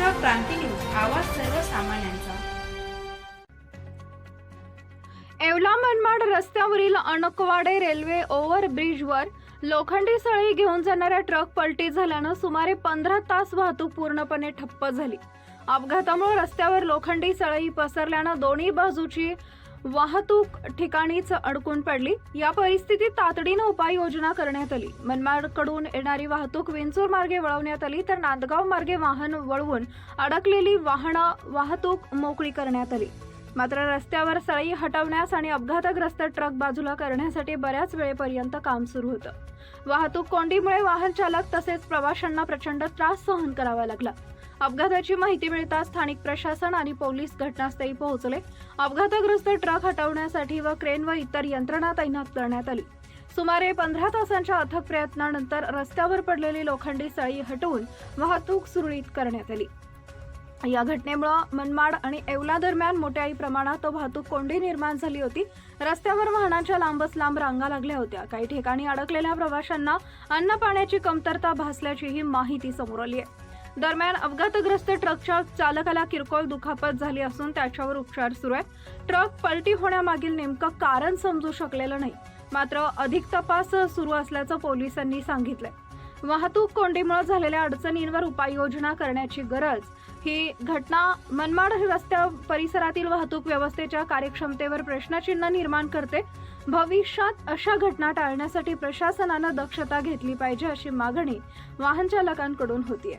Maharashtra Kranti news आवाज सर्वसामान्यांचा. येवला मनमाड रस्त्यावरील अणकवाडे रेल्वे ओव्हरब्रिजवर लोखंडी सळी घेऊन जाणाऱ्या ट्रक पलटी झाल्यानं सुमारे पंधरा तास वाहतूक पूर्णपणे ठप्प झाली. अपघातामुळे रस्त्यावर लोखंडी सळई पसरल्यानं दोन्ही बाजूची वाहतूक ठिकाणीच अडकून पडली. या परिस्थितीत तातडीनं उपाययोजना करण्यात आली. मनमाडकडून येणारी वाहतूक विंचूर मार्गे वळवण्यात आली तर नांदगाव मार्गे वाहन वळवून अडकलेली वाहनं वाहतूक मोकळी करण्यात आली. मात्र रस्त्यावर सळई हटवण्यास आणि अपघातग्रस्त ट्रक बाजूला करण्यासाठी बऱ्याच वेळेपर्यंत काम सुरू होतं. वाहतूक कोंडीमुळे वाहन चालक तसेच प्रवाशांना प्रचंड त्रास सहन करावा लागला. अपघाताची माहिती मिळताच स्थानिक प्रशासन आणि पोलीस घटनास्थळी पोहोचले. अपघातग्रस्त ट्रक हटवण्यासाठी व क्रेन व इतर यंत्रणा तैनात करण्यात आली. सुमारे पंधरा तासांच्या अथक प्रयत्नानंतर रस्त्यावर पडलेली लोखंडी सळी हटवून वाहतूक सुरळीत करण्यात आली. या घटनेमुळे मनमाड आणि येवला दरम्यान मोठ्याही प्रमाणात वाहतूक कोंडी निर्माण झाली होती. रस्त्यावर वाहनांच्या लांबच लांब रांगा लागल्या होत्या. काही ठिकाणी अडकलेल्या प्रवाशांना अन्न पाण्याची कमतरता भासल्याचीही माहिती समोर आली आहे. दरम्यान अपघातग्रस्त ट्रकच्या चालकाला किरकोळ दुखापत झाली असून त्याच्यावर उपचार सुरू आहेत. ट्रक पलटी होण्यामागील नेमकं कारण समजू शकलेलं नाही. मात्र अधिक तपास सुरू असल्याचं पोलिसांनी सांगितलंय. वाहतूक कोंडीमुळे झालेल्या अडचणींवर उपाययोजना करण्याची गरज ही घटना मनमाड रस्त्या परिसरातील वाहतूक व्यवस्थेच्या कार्यक्षमतेवर प्रश्नचिन्ह निर्माण करते. भविष्यात अशा घटना टाळण्यासाठी प्रशासनानं दक्षता घेतली पाहिजे अशी मागणी वाहन चालकांकडून होतीये.